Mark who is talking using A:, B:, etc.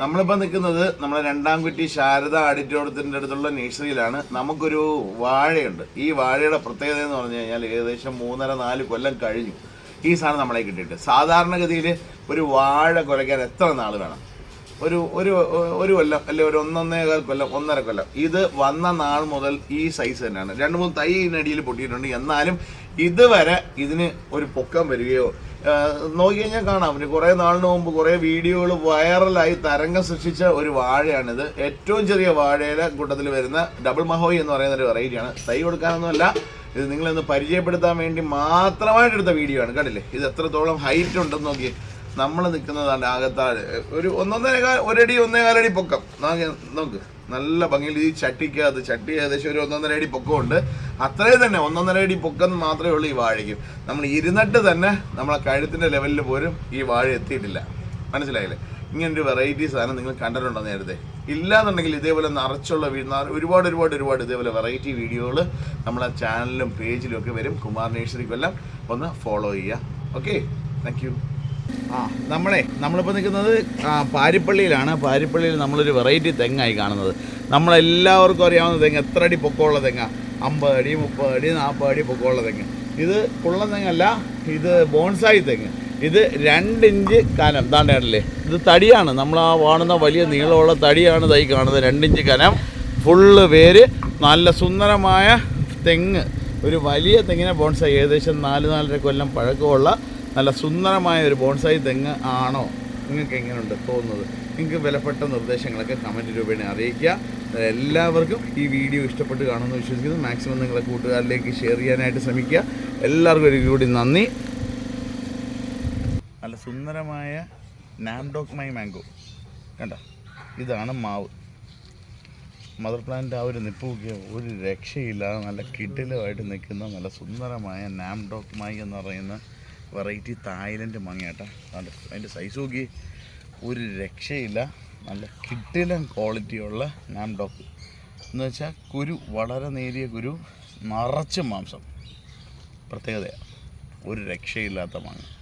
A: നമ്മളിപ്പോൾ നിൽക്കുന്നത് നമ്മളെ രണ്ടാം കുറ്റി ശാരദ ആഡിറ്റോറിയത്തിന്റെ അടുത്തുള്ള നഴ്സറിയിലാണ്. നമുക്കൊരു വാഴയുണ്ട്. ഈ വാഴയുടെ പ്രത്യേകത എന്ന് പറഞ്ഞു കഴിഞ്ഞാൽ ഏകദേശം മൂന്നര നാല് കൊല്ലം കഴിഞ്ഞു. ഈ സാധനം നമ്മളെ കിട്ടിയിട്ട്. സാധാരണഗതിയിൽ ഒരു വാഴ കുലയ്ക്കാൻ എത്ര നാൾ വേണം? ഒരു ഒരു ഒരു കൊല്ലം അല്ലെ ഒരു ഒന്നൊന്നേകാൽ കൊല്ലം ഒന്നര കൊല്ലം. ഇത് വന്ന നാൾ മുതൽ ഈ സൈസ് തന്നെയാണ്. രണ്ട് മൂന്ന് തൈ ഇതിനടിയിൽ പൊട്ടിയിട്ടുണ്ട്. എന്നാലും ഇതുവരെ ഇതിന് ഒരു പൊക്കം വരികയോ നോക്കി കഴിഞ്ഞാൽ കാണാം. പിന്നെ കുറേ നാളിന് മുമ്പ് കുറേ വീഡിയോകൾ വൈറലായി തരംഗം സൃഷ്ടിച്ച ഒരു വാഴയാണിത്. ഏറ്റവും ചെറിയ വാഴയുടെ കൂട്ടത്തിൽ വരുന്ന ഡബിൾ മഹോയി എന്ന് പറയുന്ന ഒരു വെറൈറ്റിയാണ് തൈ കൊടുക്കാനൊന്നുമല്ല. ഇത് നിങ്ങളൊന്ന് പരിചയപ്പെടുത്താൻ വേണ്ടി മാത്രമായിട്ട് എടുത്ത വീഡിയോ ആണ്. കണ്ടില്ലേ? ഇത് എത്രത്തോളം ഹൈറ്റ് ഉണ്ടെന്ന് നോക്കി നമ്മൾ നിൽക്കുന്നതാണ് ആകത്താഴ്. ഒരു ഒന്നൊന്നര കാ- ഒരടി ഒന്നേകാലടി പൊക്കം. നോക്ക് നല്ല ഭംഗിയിൽ ഈ ചട്ടിക്കകത്ത് ചട്ടി ഏകദേശം ഒരു ഒന്നൊന്നര അടി പൊക്കമുണ്ട്. അത്രയും തന്നെ ഒന്നൊന്നര അടി പൊക്കം മാത്രമേ ഉള്ളൂ ഈ വാഴയ്ക്ക്. നമ്മൾ ഇരുന്നിട്ട് തന്നെ നമ്മളെ കഴുത്തിന്റെ ലെവലിൽ പോലും ഈ വാഴ എത്തിയിട്ടില്ല. മനസ്സിലായില്ലേ? ഒരു വെറൈറ്റി സാധനം നിങ്ങൾ കണ്ടിട്ടുണ്ടോ നേരത്തെ? ഇല്ലാന്നുണ്ടെങ്കിൽ ഇതേപോലെ നിറച്ചുള്ള ഒരുപാട് ഒരുപാട് ഒരുപാട് ഇതേപോലെ വെറൈറ്റി വീഡിയോകൾ നമ്മളെ ചാനലിലും പേജിലും ഒക്കെ വരും. കുമാർ നേഴ്സറി എല്ലാം ഒന്ന് ഫോളോ ചെയ്യുക. ഓക്കെ താങ്ക് ആ നമ്മളെ നമ്മളിപ്പോൾ നിൽക്കുന്നത് പാരിപ്പള്ളിയിലാണ്. പാരിപ്പള്ളിയിൽ നമ്മളൊരു വെറൈറ്റി തെങ്ങായി കാണുന്നത്. നമ്മളെല്ലാവർക്കും അറിയാവുന്ന തെങ്ങ് എത്ര അടി പൊക്കമുള്ള തെങ്ങ? അമ്പത് അടി മുപ്പത് അടി നാൽപ്പത് അടി പൊക്കമുള്ള തെങ്ങ്. ഇത് കുള്ളൻ തെങ്ങല്ല ഇത് ബോൺസായി തെങ്ങ്. ഇത് രണ്ടിഞ്ച് കനം. താണ്ടല്ലേ ഇത് തടിയാണ്. നമ്മൾ ആ വാണുന്ന വലിയ നീളമുള്ള തടിയാണ് തൈ കാണുന്നത്. രണ്ടിഞ്ച് കനം. ഫുള്ള് പേര് നല്ല സുന്ദരമായ തെങ്ങ്. ഒരു വലിയ തെങ്ങിനെ ബോൺസായി. ഏകദേശം നാല് നാലര കൊല്ലം പഴക്കമുള്ള നല്ല സുന്ദരമായ ഒരു ബോൺസായി തെങ്ങ് ആണോ? നിങ്ങൾക്ക് എങ്ങനെയുണ്ട് തോന്നുന്നത്? നിങ്ങൾക്ക് വിലപ്പെട്ട നിർദ്ദേശങ്ങളൊക്കെ കമന്റ് രൂപേണ അറിയിക്കുക. എല്ലാവർക്കും ഈ വീഡിയോ ഇഷ്ടപ്പെട്ട് കാണുമെന്ന് വിശ്വസിക്കുന്നു. മാക്സിമം നിങ്ങളെ കൂട്ടുകാരിലേക്ക് ഷെയർ ചെയ്യാനായിട്ട് ശ്രമിക്കുക. എല്ലാവർക്കും ഒരു കൂടി നന്ദി. നല്ല സുന്ദരമായ നാംഡോക് മൈ മാംഗോ കണ്ട? ഇതാണ് മാവ്. മദർ പ്ലാന്റ് ആ ഒരു നിപ്പ് നോക്കിയ ഒരു രക്ഷയില്ലാതെ നല്ല കിടിലമായിട്ട് നിൽക്കുന്ന നല്ല സുന്ദരമായ നാംഡോക് മൈ എന്ന് പറയുന്ന വെറൈറ്റി തായ്ലൻഡ് മങ്ങയാട്ടാ. അതുകൊണ്ട് അതിന്റെ സൈസ് നോക്കി ഒരു രക്ഷയില്ല. നല്ല കിട്ടിലും ക്വാളിറ്റിയുള്ള നാം ഡോക്ക് എന്ന് വെച്ചാൽ കുരു വളരെ നേരിയ കുരു നിറച്ച് മാംസം. പ്രത്യേകതയാണ് ഒരു രക്ഷയില്ലാത്ത മാങ്ങ.